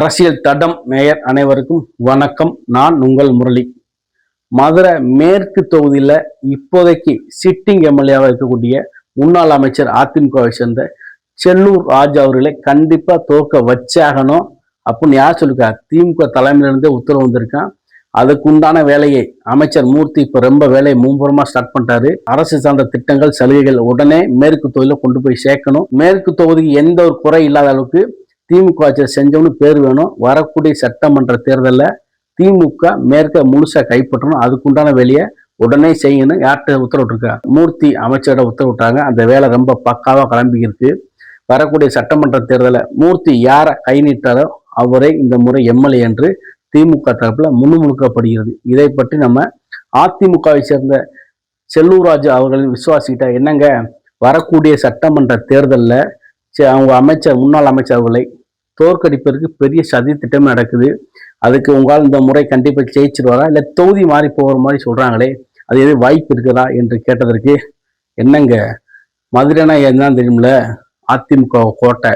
அரசியல் தடம் மேயர் அனைவருக்கும் வணக்கம். நான் உங்கள் முரளி. மதுரை மேற்கு தொகுதியில் இப்போதைக்கு சிட்டிங் எம்எல்ஏவாக இருக்கக்கூடிய முன்னாள் அமைச்சர் அதிமுகவை சேர்ந்த செல்லூர் ராஜா அவர்களை கண்டிப்பாக தோற்க வச்சாகணும். அப்படின்னு யார் சொல்லிருக்கா? திமுக தலைமையிலிருந்தே உத்தரவு வந்திருக்கான். அதுக்குண்டான வேலையை அமைச்சர் மூர்த்தி இப்போ ரொம்ப வேலையை மும்புறமாக ஸ்டார்ட் பண்ணிட்டாரு. அரசு சார்ந்த திட்டங்கள் சலுகைகள் உடனே மேற்கு தொகுதியில் கொண்டு போய் சேர்க்கணும். மேற்கு தொகுதிக்கு எந்த ஒரு குறை இல்லாத அளவுக்கு திமுக ஆட்சியை செஞ்சவனு பேர் வேணும். வரக்கூடிய சட்டமன்ற தேர்தலில் திமுக மேற்க முழுசாக கைப்பற்றணும். அதுக்குண்டான வேலையை உடனே செய்யணும். யார்கிட்ட உத்தரவிட்டிருக்கா? மூர்த்தி அமைச்சரோட உத்தரவிட்டாங்க. அந்த வேலை ரொம்ப பக்காவாக கிளம்பி இருக்கு வரக்கூடிய சட்டமன்ற தேர்தலில் மூர்த்தி யாரை கை நீட்டாரோ அவரை இந்த முறை எம்எல்ஏ என்று திமுக தரப்பில் முன்னுமுழுக்கப்படுகிறது இதை பற்றி நம்ம அதிமுகவை சேர்ந்த செல்லூர்ராஜு அவர்களின் விசுவாசிக்கிட்ட என்னங்க? வரக்கூடிய சட்டமன்ற தேர்தலில் அவங்க அமைச்சர் முன்னாள் அமைச்சர் அவர்களை தோற்கடிப்பதற்கு பெரிய சதி திட்டம் நடக்குது. அதுக்கு உங்களால் இந்த முறை கண்டிப்பாக ஜெயிச்சிருவாரா? இல்லை தொகுதி மாறி போகிற மாதிரி சொல்கிறாங்களே அது எது வாய்ப்பு இருக்குதா என்று கேட்டதற்கு என்னங்க? மதுரைனா என்னன்னு தெரியும்ல அதிமுக கோட்டை.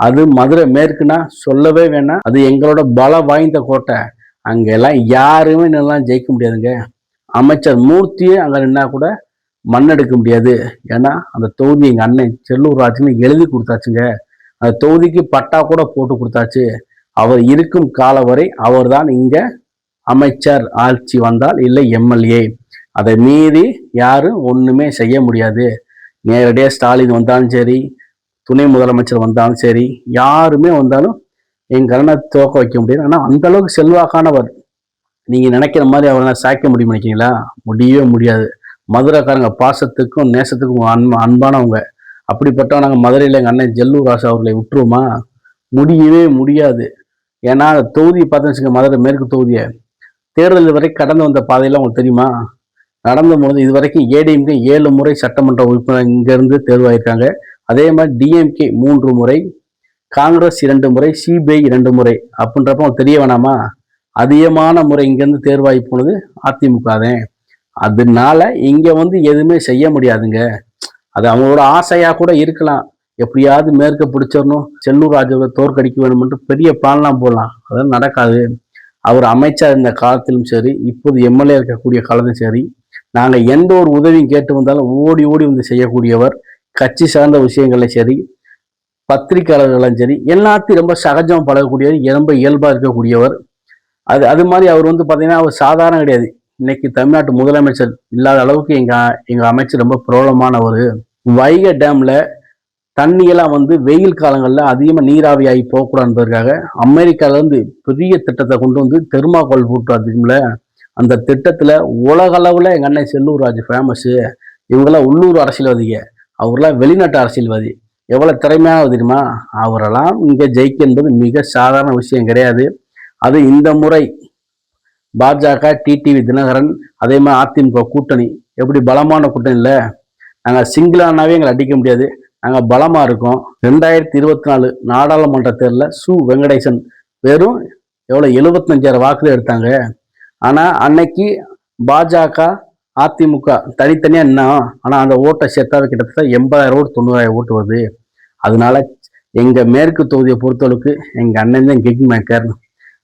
அது மதுரை மேற்குனா சொல்லவே வேணாம். அது எங்களோட பல வாய்ந்த கோட்டை. அங்கெல்லாம் யாருமே நில்லாம் ஜெயிக்க முடியாதுங்க. அமைச்சர் மூர்த்தியே அங்கே நின்னா கூட மண்ணெடுக்க முடியாது. ஏன்னா அந்த தொகுதி எங்கள் அண்ணன் செல்லூர் ராஜுன்னு எழுதி கொடுத்தாச்சுங்க. தொகுதிக்கு பட்டா கூட போட்டு கொடுத்தாச்சு. அவர் இருக்கும் கால வரை அவர்தான் இங்க அமைச்சர் ஆட்சி வந்தால் இல்லை எம்எல்ஏ. அதை மீறி யாரும் ஒண்ணுமே செய்ய முடியாது. நேரடியாக ஸ்டாலின் வந்தாலும் சரி துணை முதலமைச்சர் வந்தாலும் சரி யாருமே வந்தாலும் என் கருணை துவக்க வைக்க முடியாது. ஆனால் அந்த அளவுக்கு செல்வாக்கானவர். நீங்க நினைக்கிற மாதிரி அவரை சாய்க்க முடியும் நினைக்கிறீங்களா? முடியவே முடியாது. மதுரைக்காரங்க பாசத்துக்கும் நேசத்துக்கும் அன்ப அன்பானவங்க. அப்படிப்பட்ட நாங்கள் மதுரையில் எங்கள் அண்ணன் ஜல்லூர் ராசா அவர்களை விட்டுருவோமா? முடியவே முடியாது. ஏன்னா தொகுதி பார்த்தீங்கன்னு மதுரை மேற்கு தொகுதியை. தேர்தல் வரை கடந்து வந்த பாதையெல்லாம் உங்களுக்கு தெரியுமா? நடந்து முடிஞ்சு இது வரைக்கும் ஏடிஎம்கே ஏழு முறை சட்டமன்ற உறுப்பினர் இங்கேருந்து தேர்வாயிருக்காங்க. அதே மாதிரி டிஎம்கே மூன்று முறை காங்கிரஸ் இரண்டு முறை சிபிஐ இரண்டு முறை. அப்படின்றப்ப உங்களுக்கு தெரிய வேணாமா? அதிகமான முறை இங்கேருந்து தேர்வாகி போனது அதிமுக தான் அதனால இங்கே வந்து எதுவுமே செய்ய முடியாதுங்க. அது அவங்களோட ஆசையா கூட இருக்கலாம். எப்படியாவது மேற்க பிடிச்சிடணும். செல்லூர் ராஜாவை தோற்கடிக்க வேணும்னு பெரிய பிளான்லாம் போடலாம். அதெல்லாம் நடக்காது. அவர் அமைச்சர் இருந்த காலத்திலும் சரி இப்போது எம்எல்ஏ இருக்கக்கூடிய காலத்திலும் சரி நாங்கள் எந்த ஒரு உதவியும் கேட்டு வந்தாலும் ஓடி ஓடி வந்து செய்யக்கூடியவர் கட்சி சார்ந்த விஷயங்களும் சரி பத்திரிகையாளர்களும் சரி எல்லாத்தையும் ரொம்ப சகஜம் பழகக்கூடியவர் ரொம்ப இயல்பாக இருக்கக்கூடியவர். அது அது மாதிரி அவர் வந்து பார்த்தீங்கன்னா அவர் சாதாரணம் கிடையாது. இன்னைக்கு தமிழ்நாட்டு முதலமைச்சர் இல்லாத அளவுக்கு எங்கள் எங்கள் அமைச்சர் ரொம்ப பிரபலமானவர். வைகை டேம்ல தண்ணியெல்லாம் வந்து வெயில் காலங்களில் அதிகமாக நீராவி ஆகி போகக்கூடாதுன்றதுக்காக அமெரிக்காவிலேருந்து பெரிய திட்டத்தை கொண்டு வந்து தெர்மாக்கோல் போட்டு அதிகம்ல அந்த திட்டத்தில் உலகளவில் எங்கள் அண்ணன் செல்லூர்ராஜ் ஃபேமஸ்ஸு இவங்கெல்லாம் உள்ளூர் அரசியல்வாதிங்க. அவரெல்லாம் வெளிநாட்டு அரசியல்வாதி. எவ்வளோ திறமையான தெரியுமா? அவரெல்லாம் இங்கே ஜெயிக்க என்பது மிக சாதாரண விஷயம் கிடையாது. அது இந்த முறை பாஜக டிடிவி தினகரன் அதே மாதிரி அதிமுக கூட்டணி. எப்படி பலமான கூட்டணி இல்லை நாங்கள் சிங்கிளானாவே எங்களை அடிக்க முடியாது. நாங்கள் பலமாக இருக்கோம். ரெண்டாயிரத்தி இருபத்தி நாலு நாடாளுமன்ற தேர்தலில் சு. வெங்கடேசன் வெறும் எவ்வளோ எழுபத்தஞ்சாயிரம் வாக்குல எடுத்தாங்க. ஆனால் அன்னைக்கு பாஜக அதிமுக தனித்தனியாக என்ன ஆனால் அந்த ஓட்டை சேர்த்தாவே கிட்டத்தட்ட எண்பதாயிரம் ஓட்டு தொண்ணூறாயிரம் ஓட்டு வருது. அதனால எங்கள் மேற்கு தொகுதியை பொறுத்தளவுக்கு எங்கள் அண்ணன் தான் கிங் மேக்கர்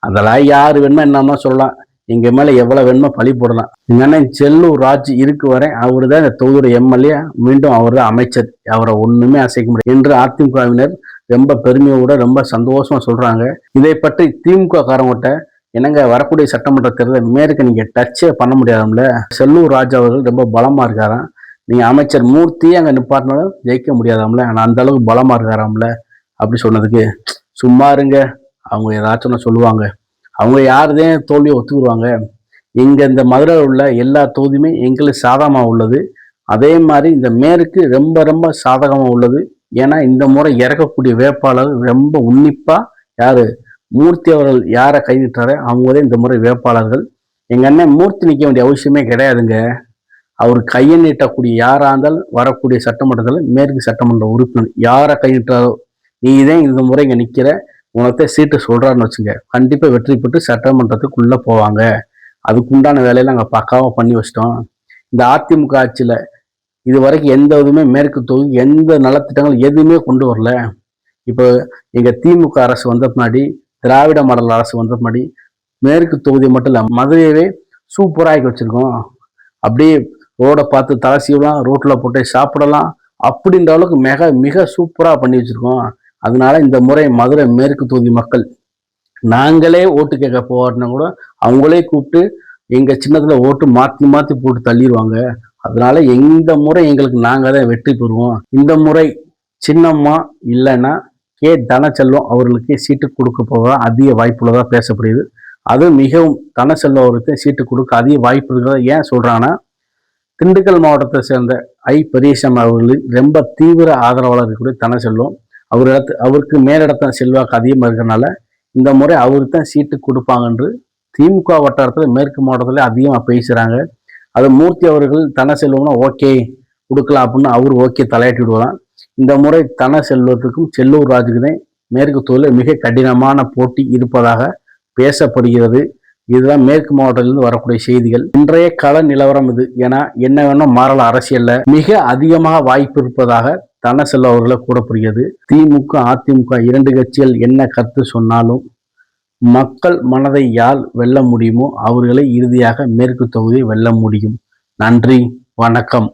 அதெல்லாம் யார் வேணுமோ என்னமா சொல்லலாம். எங்க மேல எவ்வளவு வேணுமோ பழி போடலாம். எங்க அண்ணன் செல்லூர் ராஜ் இருக்கு வரை அவர் தான் இந்த தொகுதியோட எம்எல்ஏ. மீண்டும் அவர் தான் அமைச்சர். அவரை ஒண்ணுமே அசைக்க முடியாது என்று அதிமுகவினர் ரொம்ப பெருமையோட ரொம்ப சந்தோஷமா சொல்றாங்க. இதை பற்றி திமுக காரங்கிட்ட என்னங்க வரக்கூடிய சட்டமன்ற தேர்தல் மேற்கு நீங்க டச்சே பண்ண முடியாதும்ல? செல்லூர் ராஜ் அவர்கள் ரொம்ப பலமா இருக்காராம். நீங்க அமைச்சர் மூர்த்தியே அங்க நிப்பாட்டினாலும் ஜெயிக்க முடியாதாம்ல? ஆனா அந்த அளவுக்கு பலமா இருக்காராம்ல? அப்படி சொன்னதுக்கு சும்மா இருங்க. அவங்க ஏதாச்சும் சொல்லுவாங்க. அவங்க யாருதான் தோல்வியை ஒத்துக்குருவாங்க. இங்கே இந்த மதுரையில் உள்ள எல்லா தொகுதியுமே எங்களுக்கு சாதகமாக உள்ளது. அதே மாதிரி இந்த மேற்கு ரொம்ப ரொம்ப சாதகமாக உள்ளது. ஏன்னா இந்த முறை இறக்கக்கூடிய வேட்பாளர் ரொம்ப உன்னிப்பாக யார்? மூர்த்தி அவர்கள் யாரை கைவிட்டாரோ அவங்களே இந்த முறை வேட்பாளர்கள். எங்கள் அண்ணன் மூர்த்தி நிற்க வேண்டிய அவசியமே கிடையாதுங்க. அவர் கையை நீட்டக்கூடிய யாராக இருந்தாலும் வரக்கூடிய சட்டமன்றத்தில் மேற்கு சட்டமன்ற உறுப்பினர் யாரை கையிட்டாரோ நீ தான் இந்த முறை இங்கே நிற்கிற உனக்கு சீட்டு சொல்கிறான்னு வச்சுங்க. கண்டிப்பாக வெற்றி பெற்று சட்டமன்றத்துக்குள்ளே போவாங்க. அதுக்குண்டான வேலையில நாங்கள் பக்காவாக பண்ணி வச்சிட்டோம். இந்த அதிமுக ஆட்சியில் இது வரைக்கும் எந்த இதுவுமே மேற்கு தொகுதி எந்த நலத்திட்டங்கள் எதுவுமே கொண்டு வரல. இப்போ எங்கள் திமுக அரசு வந்த பின்னாடி திராவிட மாடல் அரசு வந்த பின்னாடி மேற்கு தொகுதி மட்டும் இல்லை மதுரையவே சூப்பராகி வச்சுருக்கோம். அப்படியே ரோடை பார்த்து தலை சீவலாம் ரோட்டில் போட்டு சாப்பிடலாம். அப்படின்ற அளவுக்கு மிக மிக சூப்பராக பண்ணி வச்சுருக்கோம். அதனால இந்த முறை மதுரை மேற்கு தொகுதி மக்கள் நாங்களே ஓட்டு கேட்க போறோம்னா கூட அவங்களே கூப்பிட்டு எங்கள் சின்னத்தில் ஓட்டு மாற்றி மாற்றி போட்டு தள்ளிடுவாங்க. அதனால இந்த முறை எங்களுக்கு நாங்கள் தான் வெற்றி பெறுவோம். இந்த முறை சின்னம்மா இல்லைன்னா கே தனச்செல்வம் அவர்களுக்கு சீட்டு கொடுக்க போக அதிக வாய்ப்புள்ளதாக பேசப்படுது அது மிகவும் தனச்செல்வம் அவருக்கு சீட்டு கொடுக்க அதிக வாய்ப்பு இருக்கிறத ஏன் சொல்கிறாங்கன்னா திண்டுக்கல் மாவட்டத்தை சேர்ந்த ஐ பெரியசாமி அவர்களின் ரொம்ப தீவிர ஆதரவாளர் இருக்கக்கூடிய தனச்செல்வம் அவர் இடத்து அவருக்கு மேலிடத்த செல்வாக்கு அதிகமாக இருக்கிறனால இந்த முறை அவருக்கு தான் சீட்டு கொடுப்பாங்கன்று திமுக வட்டாரத்தில் மேற்கு மாவட்டத்தில் அதிகமாக பேசுகிறாங்க அது மூர்த்தி அவர்கள் தன செல்வம்னா ஓகே கொடுக்கலாம் அப்படின்னு அவர் ஓகே தலையாட்டி விடுவாராம். இந்த முறை தன செல்வத்துக்கும் செல்லூர் ராஜுக்கு தான் மேற்கு தொழில் மிக கடினமான போட்டி இருப்பதாக பேசப்படுகிறது. இதுதான் மேற்கு மாவட்டத்திலிருந்து வரக்கூடிய செய்திகள். இன்றைய கள நிலவரம் இது. ஏன்னா என்ன வேணும் மாறல அரசியல்ல. மிக அதிகமாக வாய்ப்பு இருப்பதாக தன செல்வ அவர்களை கூறப்படுகிறது திமுக அதிமுக இரண்டு கட்சிகள் என்ன கருத்து சொன்னாலும் மக்கள் மனதை யார் வெல்ல முடியுமோ அவர்களை இறுதியாக மேற்கு தொகுதியை வெல்ல முடியும். நன்றி வணக்கம்.